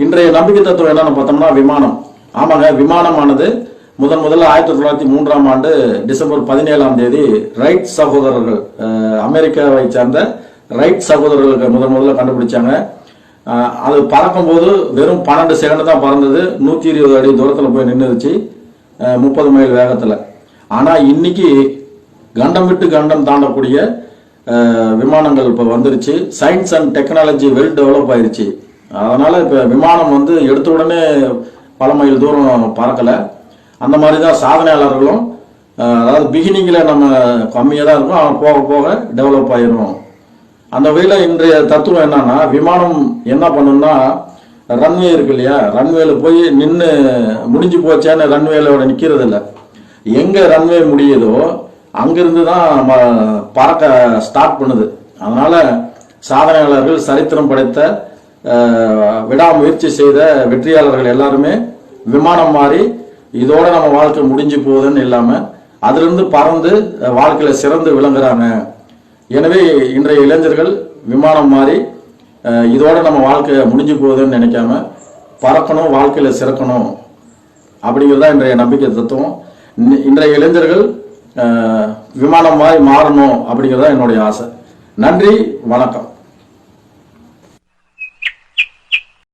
இன்றைய நம்பிக்கை தத்துவம் என்னன்னு பார்த்தோம்னா விமானம். ஆமாங்க விமானமானது முதன் முதல்ல ஆயிரத்தி தொள்ளாயிரத்தி மூன்றாம் ஆண்டு டிசம்பர் பதினேழாம் தேதி ரைட் சகோதரர்கள் அமெரிக்காவை சேர்ந்த ரைட் சகோதரர்கள் முதன் முதல்ல கண்டுபிடிச்சாங்க. அது பறக்கும்போது வெறும் பன்னெண்டு செகண்ட் தான் பறந்தது. நூத்தி இருபது அடி தூரத்துல போய் நின்றுச்சு முப்பது மைல் வேகத்துல. ஆனா இன்னைக்கு கண்டம் விட்டு கண்டம் தாண்டக்கூடிய விமானங்கள் இப்போ வந்துருச்சு. Science and technology well develop ஆயிருச்சு. அதனால் இப்போ விமானம் வந்து எடுத்த உடனே பல மைல் தூரம் பறக்கலை. அந்த மாதிரி தான் சாதனையாளர்களும் அதாவது பிகினிங்கில் நம்ம கம்மியாக தான் இருக்கும். அவன் போக போக டெவலப் ஆயிரும். அந்த வகையில் இன்றைய தத்துவம் என்னன்னா விமானம் என்ன பண்ணுன்னா ரன்வே இருக்கு இல்லையா? ரன்வேல போய் நின்று முடிஞ்சு போச்சேன்னு ரன்வேலோட நிற்கிறது இல்லை எங்கே ரன்வே முடியுதோ அங்கிருந்து தான் நம்ம பறக்க ஸ்டார்ட் பண்ணுது. அதனால் சாதனையாளர்கள் சரித்திரம் படைத்த விடாமுயற்சி செய்த வெற்றியாளர்கள் எல்லாருமே விமானம் மாறி இதோட நம்ம வாழ்க்கை முடிஞ்சு போகுதுன்னு இல்லாம அதிலிருந்து பறந்து வாழ்க்கையில் வாழ்க்கையில சிறந்து விளங்குறாங்க. எனவே இன்றைய இளைஞர்கள் விமானம் மாறி இதோட நம்ம வாழ்க்கை முடிஞ்சு போகுதுன்னு நினைக்காம பறக்கணும் வாழ்க்கையில சிறக்கணும். அப்படிங்கிறது தான் இன்றைய நம்பிக்கை தத்துவம். இன்றைய இளைஞர்கள் விமானம் மாதிரி மாறணும் அப்படிங்கிறது தான் என்னுடைய ஆசை. நன்றி வணக்கம்.